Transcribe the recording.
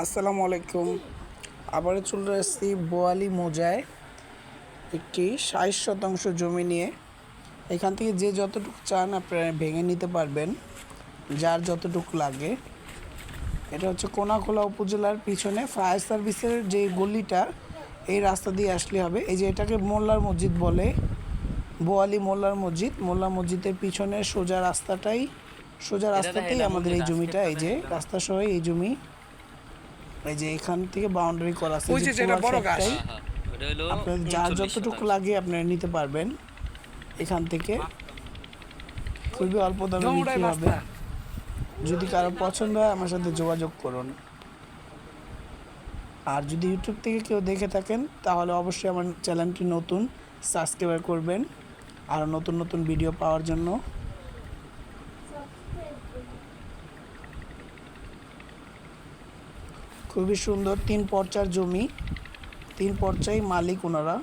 আসসালামু আলাইকুম। আবার চলে এসেছি বোয়ালি মোজায় একটি ষাট শতাংশ জমি নিয়ে। এখান থেকে যে যতটুকু চান আপনারা ভেঙে নিতে পারবেন যার যতটুকু লাগে। এটা হচ্ছে কোনাখোলা উপজেলার পিছনে ফায়ার সার্ভিসের যে গলিটা এই রাস্তা দিয়ে আসলে হবে। এই যে এটাকে মোল্লার মসজিদ বলে বোয়ালি মোল্লার মসজিদ। মোল্লা মসজিদের পিছনে সোজা রাস্তাটাই সোজা রাস্তাতেই আমাদের এই জমিটা এই যে রাস্তা সহ এই জমি। এই যে এখান থেকে বাউন্ডারি করা আছে ওই যে যে যেটা বড় গাছ। হ্যাঁ, ওটা হলো আপনার 39 যতটুকু লাগে আপনারা নিতে পারবেন। এখান থেকে খুবই অল্প দামে বিক্রি হবে। যদি কারও পছন্দ হয় আমার সাথে যোগাযোগ করুন। আর যদি ইউটিউব থেকে কেউ দেখে থাকেন তাহলে অবশ্যই আমার চ্যানেলটি নতুন সাবস্ক্রাইব করবেন। আর নতুন নতুন ভিডিও পাওয়ার জন্য। খুবই সুন্দর তিন পর্চার জমি তিন পর্চাই মালিক ওনারা।